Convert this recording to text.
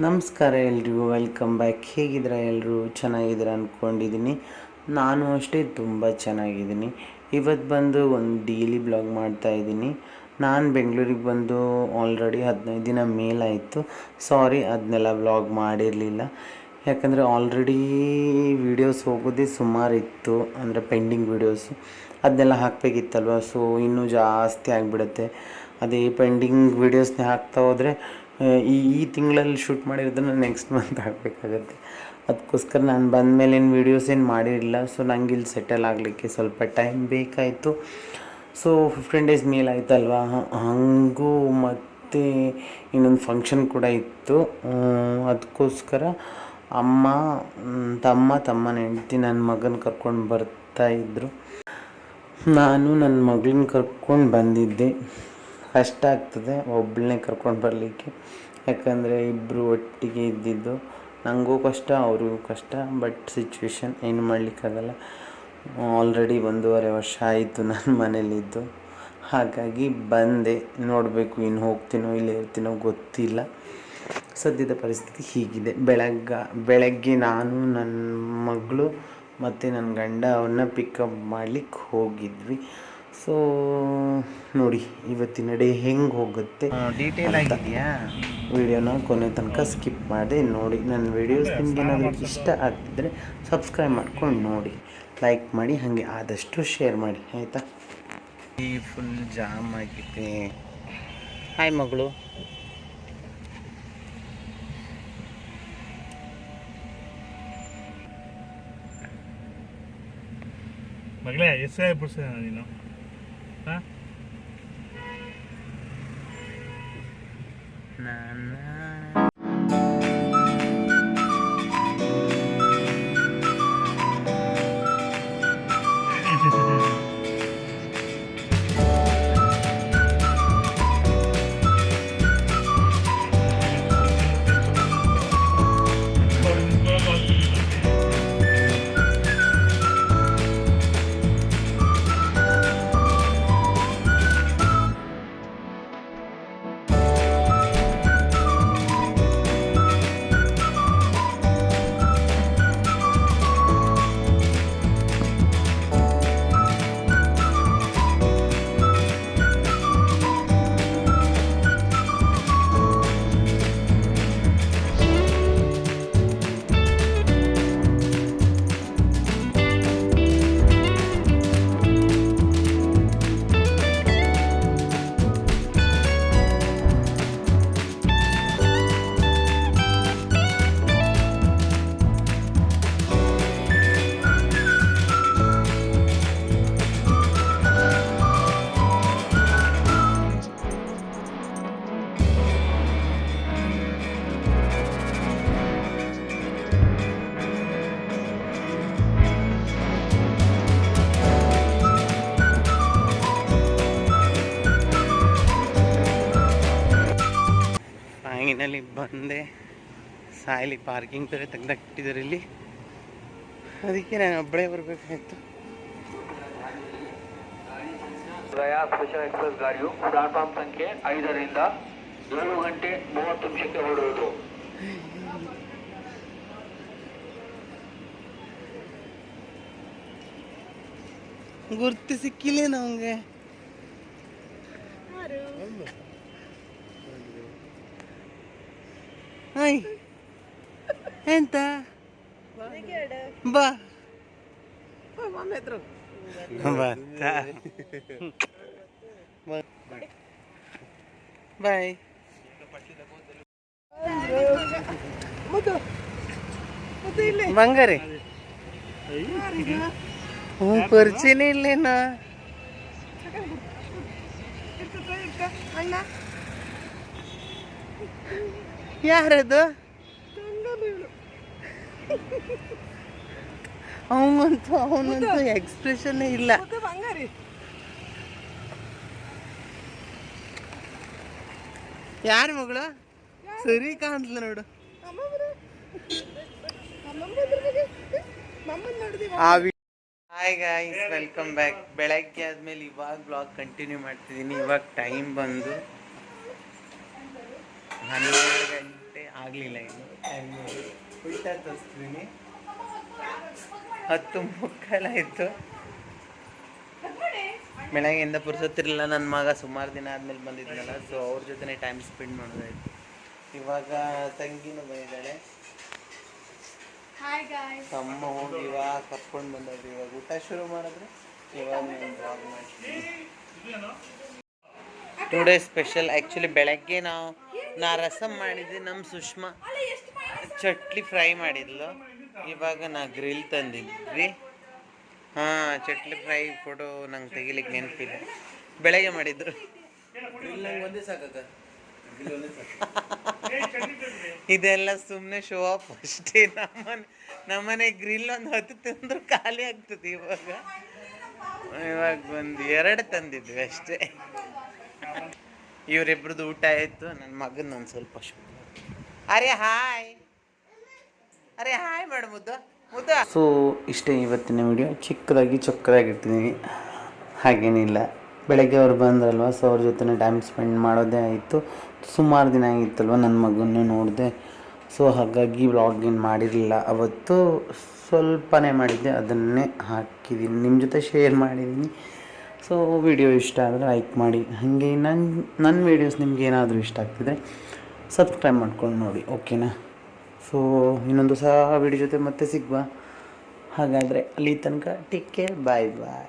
ನಮಸ್ಕಾರ ಎಲ್ರಿಗೂ, welcome back. ಹೇಗಿದ್ದೀರಾ ಎಲ್ಲರೂ ಚೆನ್ನಾಗಿದ್ದೀರಾ ಅಂದ್ಕೊಂಡಿದ್ದೀನಿ ನಾನು ಅಷ್ಟೇ ತುಂಬ ಚೆನ್ನಾಗಿದ್ದೀನಿ. ಇವತ್ತು ಬಂದು ಒಂದು ಡೈಲಿ ಬ್ಲಾಗ್ ಮಾಡ್ತಾ ಇದ್ದೀನಿ. ನಾನು ಬೆಂಗಳೂರಿಗೆ ಬಂದು ಆಲ್ರೆಡಿ ಹದಿನೈದು ದಿನ ಮೇಲಾಯಿತು. ಸಾರಿ, ಅದನ್ನೆಲ್ಲ ಬ್ಲಾಗ್ ಮಾಡಿರಲಿಲ್ಲ. ಯಾಕಂದರೆ ಆಲ್ರೆಡಿ ವೀಡಿಯೋಸ್ ಹೋಗೋದೇ ಸುಮಾರು ಇತ್ತು. ಅಂದರೆ ಪೆಂಡಿಂಗ್ ವೀಡಿಯೋಸು. ಅದನ್ನೆಲ್ಲ ಹಾಕಬೇಕಿತ್ತಲ್ವ? ಸೊ, ಇನ್ನೂ ಜಾಸ್ತಿ ಆಗಿಬಿಡುತ್ತೆ. ಅದೇ ಪೆಂಡಿಂಗ್ ವೀಡಿಯೋಸ್ನೇ ಹಾಕ್ತಾ ಹೋದರೆ ಈ ಈ ತಿಂಗಳಲ್ಲಿ ಶೂಟ್ ಮಾಡಿರೋದನ್ನು ನೆಕ್ಸ್ಟ್ ಮಂತ್ ಹಾಕಬೇಕಾಗತ್ತೆ ಅದಕ್ಕೋಸ್ಕರ ನಾನು ಬಂದ ಮೇಲೆ ಏನು ವೀಡಿಯೋಸ್ ಏನು ಮಾಡಿರಲಿಲ್ಲ. ಸೊ ನಂಗೆ ಇಲ್ಲಿ ಸೆಟಲ್ ಆಗಲಿಕ್ಕೆ ಸ್ವಲ್ಪ ಟೈಮ್ ಬೇಕಾಯಿತು. ಸೊ ಫಿಫ್ಟೀನ್ ಡೇಸ್ ಮೇಲ್ ಆಯ್ತಲ್ವಾ? ಹಾಗೂ ಮತ್ತು ಇನ್ನೊಂದು ಫಂಕ್ಷನ್ ಕೂಡ ಇತ್ತು. ಅದಕ್ಕೋಸ್ಕರ ಅಮ್ಮ ತಮ್ಮ, ತಮ್ಮನ ಹೆಂಡ್ತಿ ನನ್ನ ಮಗನ ಕರ್ಕೊಂಡು ಬರ್ತಾ ಇದ್ದರು ನಾನು ನನ್ನ ಮಗಳನ್ನ ಕರ್ಕೊಂಡು ಬಂದಿದ್ದೆ. ಕಷ್ಟ ಆಗ್ತದೆ ಒಬ್ಬಳನ್ನೇ ಕರ್ಕೊಂಡು ಬರಲಿಕ್ಕೆ. ಯಾಕಂದರೆ ಇಬ್ಬರು ಒಟ್ಟಿಗೆ ಇದ್ದಿದ್ದು. ನನಗೂ ಕಷ್ಟ, ಅವ್ರಿಗೂ ಕಷ್ಟ ಬಟ್ ಸಿಚುವೇಶನ್ ಏನು ಮಾಡಲಿಕ್ಕಾಗಲ್ಲ. ಆಲ್ರೆಡಿ ಒಂದೂವರೆ ವರ್ಷ ಆಯಿತು ನಾನು ಮನೇಲಿದ್ದು. ಹಾಗಾಗಿ ಬಂದೆ. ನೋಡಬೇಕು ಇನ್ನು ಹೋಗ್ತೀನೋ ಇಲ್ಲೇ ಇರ್ತೀನೋ ಗೊತ್ತಿಲ್ಲ. ಸದ್ಯದ ಪರಿಸ್ಥಿತಿ ಹೀಗಿದೆ. ಬೆಳಗ್ಗ, ಬೆಳಗ್ಗೆ ನಾನು ನನ್ನ ಮಗಳು ಮತ್ತು ನನ್ನ ಗಂಡ ಅವನ್ನ ಪಿಕಪ್ ಮಾಡಲಿಕ್ಕೆ ಹೋಗಿದ್ವಿ. ಸೊ ನೋಡಿ ಇವತ್ತಿನ ಡೇ ಹೆಂಗೆ ಹೋಗುತ್ತೆ ಡೀಟೇಲ್ ಆಗಿದೆಯಾ? ವಿಡಿಯೋನ ಕೊನೆ ತನಕ ಸ್ಕಿಪ್ ಮಾಡಿದೆ ನೋಡಿ ನನ್ನ ವಿಡಿಯೋಸ್ ನಿಮ್ಗೆ ಏನಾದರೂ ಇಷ್ಟ ಆಗ್ತಿದ್ರೆ ಸಬ್ಸ್ಕ್ರೈಬ್ ಮಾಡ್ಕೊಂಡು ನೋಡಿ. ಲೈಕ್ ಮಾಡಿ ಹಾಗೆ ಆದಷ್ಟು ಶೇರ್ ಮಾಡಿ ಆಯಿತಾ? ಈ ಫುಲ್ ಜಾಮ್ ಆಗಿದೆ. ಹಾಯ್ ಮಗಳು. ಮಗಳೇ ಎಸ್ ಬಿಡ್ಸ ನೀನು? ಹಾಂ ಫೈನಲಿ ಬಂದೆ. ಸಾಯಲಿ ಪಾರ್ಕಿಂಗ್ ಬೇರೆ ತೆಗ್ದಾಕಿಟ್ಟಿದ್ದಾರೆ ಇಲ್ಲಿ. ಅದಕ್ಕೆ ನಾನು ಒಬ್ಬಳೇ ಬರಬೇಕಾಯ್ತು. ಗಯಾ ಸ್ಪೆಷಲ್ ಎಕ್ಸ್ಪ್ರೆಸ್ ಗಾಡಿಯು ಪ್ಲಾಟ್ಫಾರ್ಮ್ ಸಂಖ್ಯೆ ಐದರಿಂದ ಏಳು ಗಂಟೆ ಮೂವತ್ತು ನಿಮಿಷಕ್ಕೆ ಹೊರಡುವುದು. ಗುರ್ತು ಸಿಕ್ಕಿಲ್ಲ ನಮಗೆ ಹಾಯ್ ಎಂತ? ಬಾ. ಬಾಯ್. ಬಂಗಾರಿ ಹ್ಞೂ ಪರ್ಚಿನ ಇಲ್ಲೇನ. ಯಾರದು? ಅವನಂತೂ ಅವನಂತೂ ಎಕ್ಸ್ಪ್ರೆಷನ್ನೇ ಇಲ್ಲ. ಯಾರು ಮಗಳು? ಸರಿ ಕಾಣ್ತಲ್ಲ ನೋಡು. ಹಾಯ್ ಗಾಯ್ಸ್ ವೆಲ್ಕಮ್ ಬ್ಯಾಕ್ ಬೆಳಗ್ಗೆ ಆದ್ಮೇಲೆ ಇವಾಗ ಬ್ಲಾಗ್ ಕಂಟಿನ್ಯೂ ಮಾಡ್ತಿದ್ದೀನಿ ಇವಾಗ ಟೈಮ್ ಬಂದು ಹನ್ನೆರಡು ಗಂಟೆ ಆಗಲಿಲ್ಲ ಇನ್ನು. ಟೈಮ್ ಊಟ ತೋರಿಸ್ತೀನಿ ಹತ್ತು ಮುಕ್ಕಾಲಾಯಿತು. ಬೆಳಗ್ಗೆಯಿಂದ ಪುರ್ಸೊತ್ತಿರಲಿಲ್ಲ ನನ್ನ ಮಗ ಸುಮಾರು ದಿನ ಆದಮೇಲೆ ಬಂದಿದ್ನಲ್ಲ ಸೊ ಅವ್ರ ಜೊತೆ ಟೈಮ್ ಸ್ಪೆಂಡ್ ಮಾಡೋದಾಯ್ತು. ಇವಾಗ ತಂಗಿನೂ ಬಂದಿದ್ದಾಳೆ. ತಮ್ಮ ಹೋಗಿ ಇವಾಗ ಕರ್ಕೊಂಡು ಬಂದಿದ್ರು ಇವಾಗ. ಊಟ ಶುರು ಮಾಡಿದ್ರೆ ಇವಾಗ ಮಾಡ್ತೀನಿ. ಟುಡೇ ಸ್ಪೆಷಲ್ ಆ್ಯಕ್ಚುಲಿ ಬೆಳಗ್ಗೆ ನಾವು ನಾ ರಸಮ್ ಮಾಡಿದ್ದೆ ನಮ್ಮ ಸುಷ್ಮಾ. ಚಟ್ಲಿ ಫ್ರೈ ಮಾಡಿದ್ಲು. ಇವಾಗ ನಾ ಗ್ರಿಲ್ ತಂದಿದ್ವಿ. ಹಾಂ ಚಟ್ಲಿ ಫ್ರೈ ಫೋಟೋ ನಂಗೆ ತೆಗಿಲಿಕ್ಕೆ ನೆನಪಿಲ್ಲ ಬೆಳಗ್ಗೆ ಮಾಡಿದ್ರು. ಇದೆಲ್ಲ ಸುಮ್ಮನೆ ಶೋ ಆಫ್ ಅಷ್ಟೇ. ನಮ್ಮನೆ ನಮ್ಮನೆ ಗ್ರಿಲ್ ಒಂದು ಹತ್ತು ತಂದ್ರೆ ಖಾಲಿ ಆಗ್ತದೆ ಇವಾಗ. ಇವಾಗ ಒಂದು ಎರಡು ತಂದಿದ್ವಿ ಅಷ್ಟೇ. ಇವರಿಬ್ರದ್ದು ಊಟ ಆಯಿತು. ನನ್ನ ಮಗನ ಒಂದು ಸ್ವಲ್ಪ ಶೋ ಅರೆ ಹಾಯ್ ಅರೆ, ಹಾಯ್ ಮಾಡು ಮುದ್ದು. ಸೊ ಇಷ್ಟೇ ಇವತ್ತಿನ ವಿಡಿಯೋ ಚಿಕ್ಕದಾಗಿ ಚೊಕ್ಕದಾಗಿರ್ತೀನಿ ಹಾಗೇನಿಲ್ಲ. ಬೆಳಗ್ಗೆ ಅವ್ರು ಬಂದ್ರಲ್ವ ಸೊ ಅವ್ರ ಜೊತೆ ಟೈಮ್ ಸ್ಪೆಂಡ್ ಮಾಡೋದೇ ಆಯಿತು. ಸುಮಾರು ದಿನ ಆಗಿತ್ತಲ್ವ ನನ್ನ ಮಗನ್ನೂ ನೋಡಿದೆ. ಸೊ ಹಾಗಾಗಿ ವ್ಲಾಗ್ ಏನು ಮಾಡಿರಲಿಲ್ಲ. ಅವತ್ತು ಸ್ವಲ್ಪನೇ ಮಾಡಿದ್ದೆ. ಅದನ್ನೇ ಹಾಕಿದ್ದೀನಿ. ನಿಮ್ಮ ಜೊತೆ ಶೇರ್ ಮಾಡಿದ್ದೀನಿ. ಸೊ ವಿಡಿಯೋ ಇಷ್ಟ ಆದರೆ ಲೈಕ್ ಮಾಡಿ. ಹಾಗೆ ನನ್ನ ನನ್ನ ವೀಡಿಯೋಸ್ ನಿಮ್ಗೆ ಏನಾದರೂ ಇಷ್ಟ ಆಗ್ತಿದ್ರೆ ಸಬ್ಸ್ಕ್ರೈಬ್ ಮಾಡ್ಕೊಂಡು ನೋಡಿ ಓಕೆನಾ ಸೊ ಇನ್ನೊಂದು ಸಹ ವಿಡಿಯೋ ಜೊತೆ ಮತ್ತೆ ಸಿಗುವ. ಹಾಗಾದರೆ ಅಲ್ಲಿ ತನಕ ಟೇಕ್ ಕೇರ್ ಬಾಯ್ ಬಾಯ್